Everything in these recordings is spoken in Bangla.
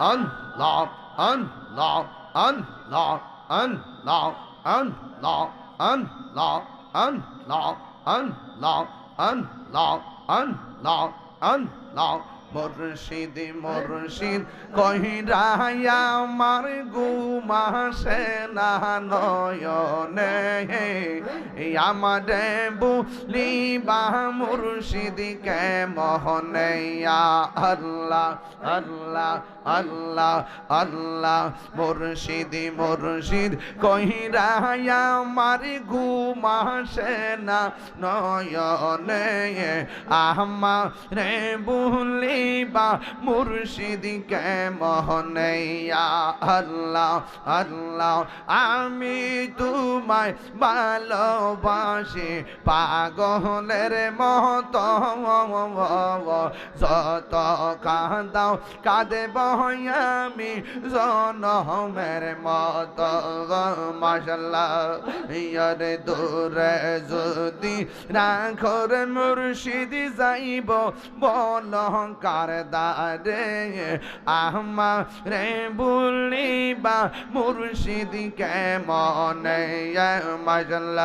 unlock, unlock, unlock, unlock, unlock, unlock, unlock, unlock, unlock, unlock, unlock. মুর্শিদ মুর্শিদ কহিরায়া আমার গুমাসে না নয়নে। আমারে বুলি বা মুর্শিদ কে মোহনে? আল্লাহ আল্লাহ আল্লাহ আল্লাহ। মুর্শিদ মুর্শিদ কহিরায়া আমার গুমাসে না নয়নে। আমারে বুলি বা মুর্শিদ কে মোহনাইয়া আল্লাহ আল্লাহ, আমি তোমায় ভালোবাসি। পাগলের মত যত কাঁদাও কাঁদে আমি জনমের মত। ইয়ার দূরে যদি রাখর মুর্শিদ যাইব বল কার দারে আহমা রে বুলিবা মুর্শিদ কে মনে মজল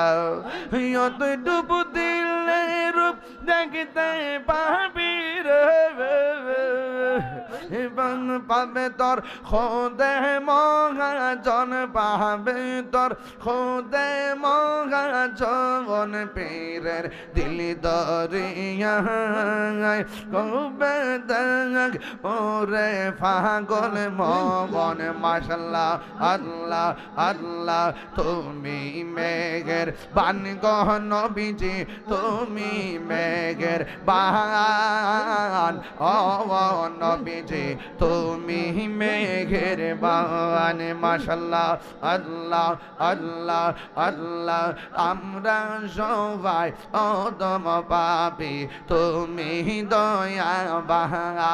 ইয়ত ডুব দিলে রূপ দেখতে পাবি রে। এবং পাবে তোর, খোদে মহাজন পাবে তোর, খোদে মহাজন পীরের দিলি দরিয়ায়। কবে দেখ ওরে ফাগল মন মাশাল্লাহ, আল্লাহ আল্লাহ, তুমি মেঘের বান গহন বিজি তুমি মেঘের বান। ও নবীজি তুমি মেঘের বান মাশাল্লাহ আল্লাহ আল্লাহ আল্লাহ। আমরা সবাই অদম পাপি, তুমি দয়া বাহা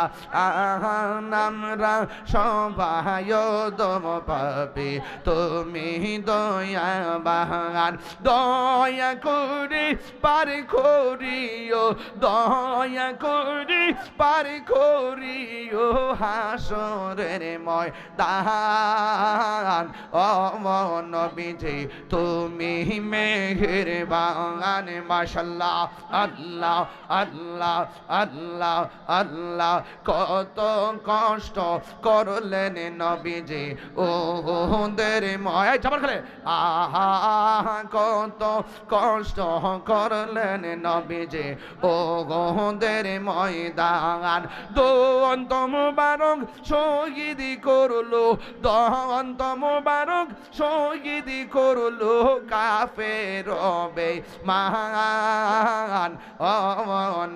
আমরা সবাই অদম পাপি, তুমি দয়া বাহান দয়া করে পার করিও, দয়া করে পার করিও। হাসরের ময় দান অমন বিজে তুমি মেঘের বাগান মাশাল্লাহ, আল্লাহ আল্লাহ আল্লাহ আল্লাহ। কত কষ্ট করলেন নবীজি ও দের ময় চাবার খেলে। আহা, কত কষ্ট করলেন নবীজি ও গোদের ময়দান। দন্ত মুবারক শহীদ করল দন্ত মুবারক শহীদ করল কাফে রবে ও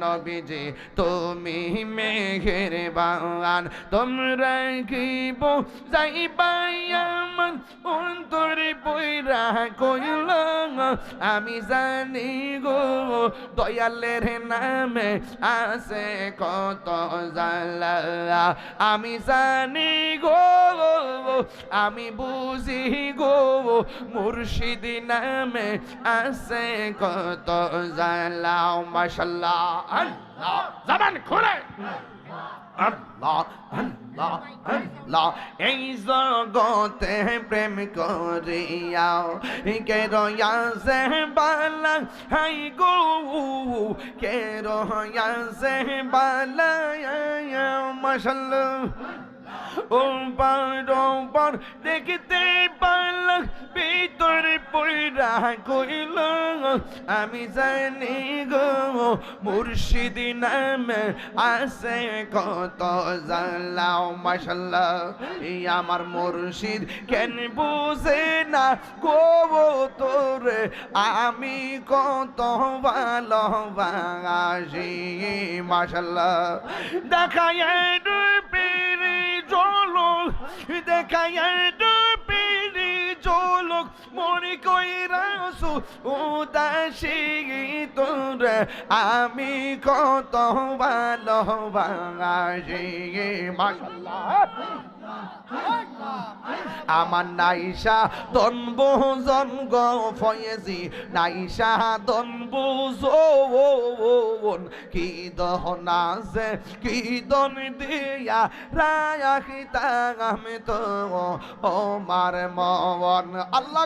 নবীজি, তুমি মেঘের বাগান তোমরা কি বো যাইবাই আমার অন্তরে বইরা কইল, আমি জানি গো, দয়ালের নামে আছে কত জালা আমি জানি গো, আমি বুঝি গো, মুর্শিদ নামে আছে কত জালা মাশাল্লাহ, আল্লাহ, জবান খুলে। আল্লাহ আল্লাহ আল্লাহ হ্যাঁ, এই জগতে প্রেম করিয়া কে রয়া সে বালা, হাই গো, কে রয়া সে বালা মশাল ও পার দেখতে পালক ভিতরে পয়রা কইল, আমি জানি গো, মুর্শিদ নামে আছে কত জানলাও মাসাল্লাহ এই আমার মুর্শিদ কেন বুঝে না? গো তোরে আমি কত ভালোবাসি মাসাল্লাহ দেখায় তোরে আমি কত ভালোবাসি আমার নাইসা দনব জনগ ফয়েজি, নাইসা দনব জোন কি দহনা যে কি দন দিয়া রাখিতা আমি তো, ও মার মন। আল্লাহ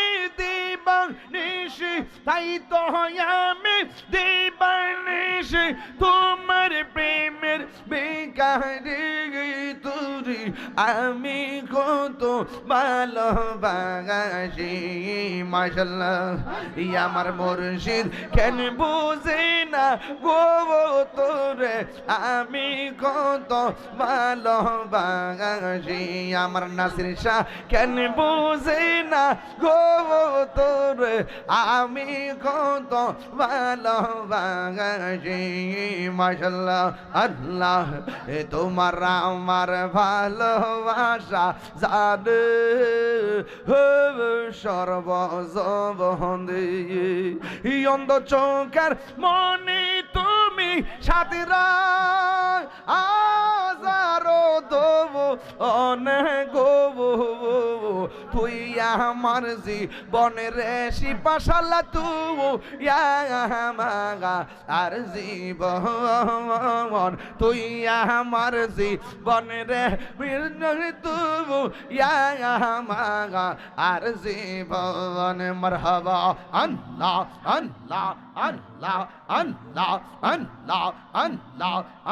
দিবাং নিশি তাই তো আমি দিবাং নিশি তোমার প্রেমের বেকারি তুরি, আমি কত ভালোবাসি। মাশাল্লাহ ই আমার মুর্শিদ, কেন বুঝে না গো তোরে, আমি কত ভালোবাসি। আমার নাসির শাহ কেন বুঝে না গো তোরে, আমি কত ভালোবাসি। মাশাল্লাহ আল্লাহ, এ তোমার আমার ভালোবাসা জানে সর্বজবন্দে অন্ধ চোখের মনে তুমি সাথীরা আজারো দবো অনেক তুই আমার জীবনের শিপাশালা তু মাগা আর তুই আমার জীবনের তু মাগা আর জীবন। মরহবা,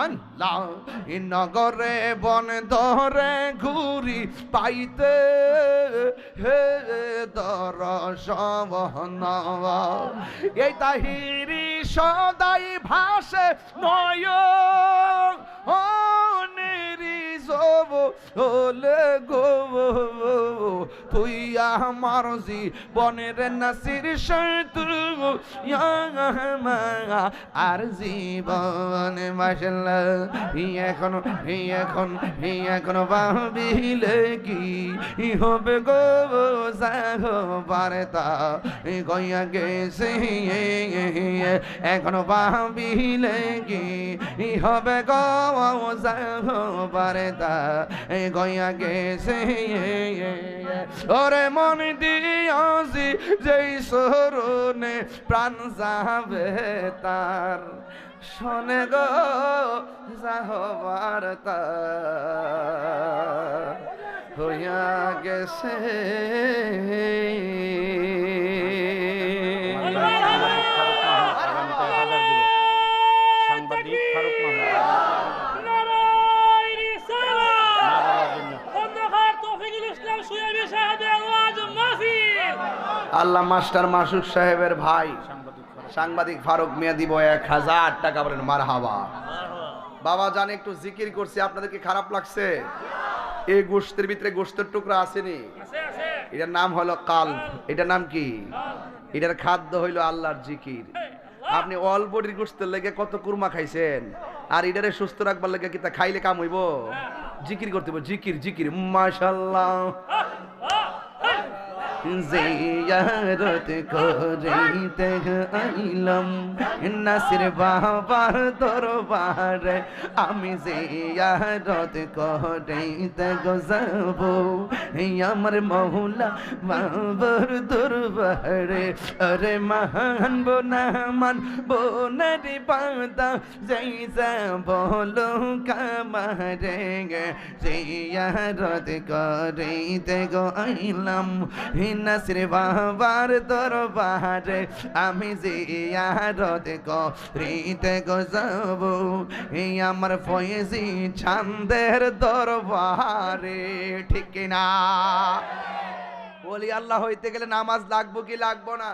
আল্লাহ নগরে বন ধরে ঘুরি পাইতে, হে দর এই তাহিরি সদাই ভাসে নয় ও নেরি সব হলে গো। তুই আমার জীবনের নাসির শত্রু আর জীবন মাসাল্লাহ এখন এখন এখন ভাবিলে কি হবে গো সাহ বার্তা গইয়া গেছে এখন ভাবিলে কি হবে গো সাহ বার্তা গইয়া গেছে ওরে মন দিয়াছি যেই সরুনে প্রাণ যাবে তার। শোনে গো যাহবার হইয়া গেছে। আল্লাহ মাস্টার মাসুক সাহেবের ভাই সাংবাদিক ফারুক মিয়া। দিব এক হাজার টাকা বলেন মার হাবা বাবা জানে একটু জিকির করছি আপনাদেরকে খারাপ লাগছে? এই গোষ্ঠের ভিতরে গোষ্ঠের টুকরা আসেনি। এটার নাম হলো কাল। এটার নাম কি? এটার খাদ্য হইল আল্লাহর জিকির। আপনি অল্পটির গোষ্ঠের লেগে কত কুরমা খাইছেন? আর এটারে সুস্থ রাখবার লেগে কি তা খাইলে কাম হইব? জিকির করতে হবে জিকির জিকির। মাশাল্লাহ জিয়ারত করিতে আইলাম নাসির বাবার দরবারে আমি জিয়ারত করিতে গজাব আমার মহুলা বাবার দরবারে আরে মহান বোনামান বোনারি পাতা জৈসা বলো কামারে জিয়ারত করিতে গো আইলাম নাসির বাবার দরবারে আমি জিয়ারত করিতে গো যাব এই আমার ফয়েজি ছান্দের দরবারে, ঠিক না বলি, আল্লাহ হইতে গেলে নামাজ লাগবো কি লাগবো না?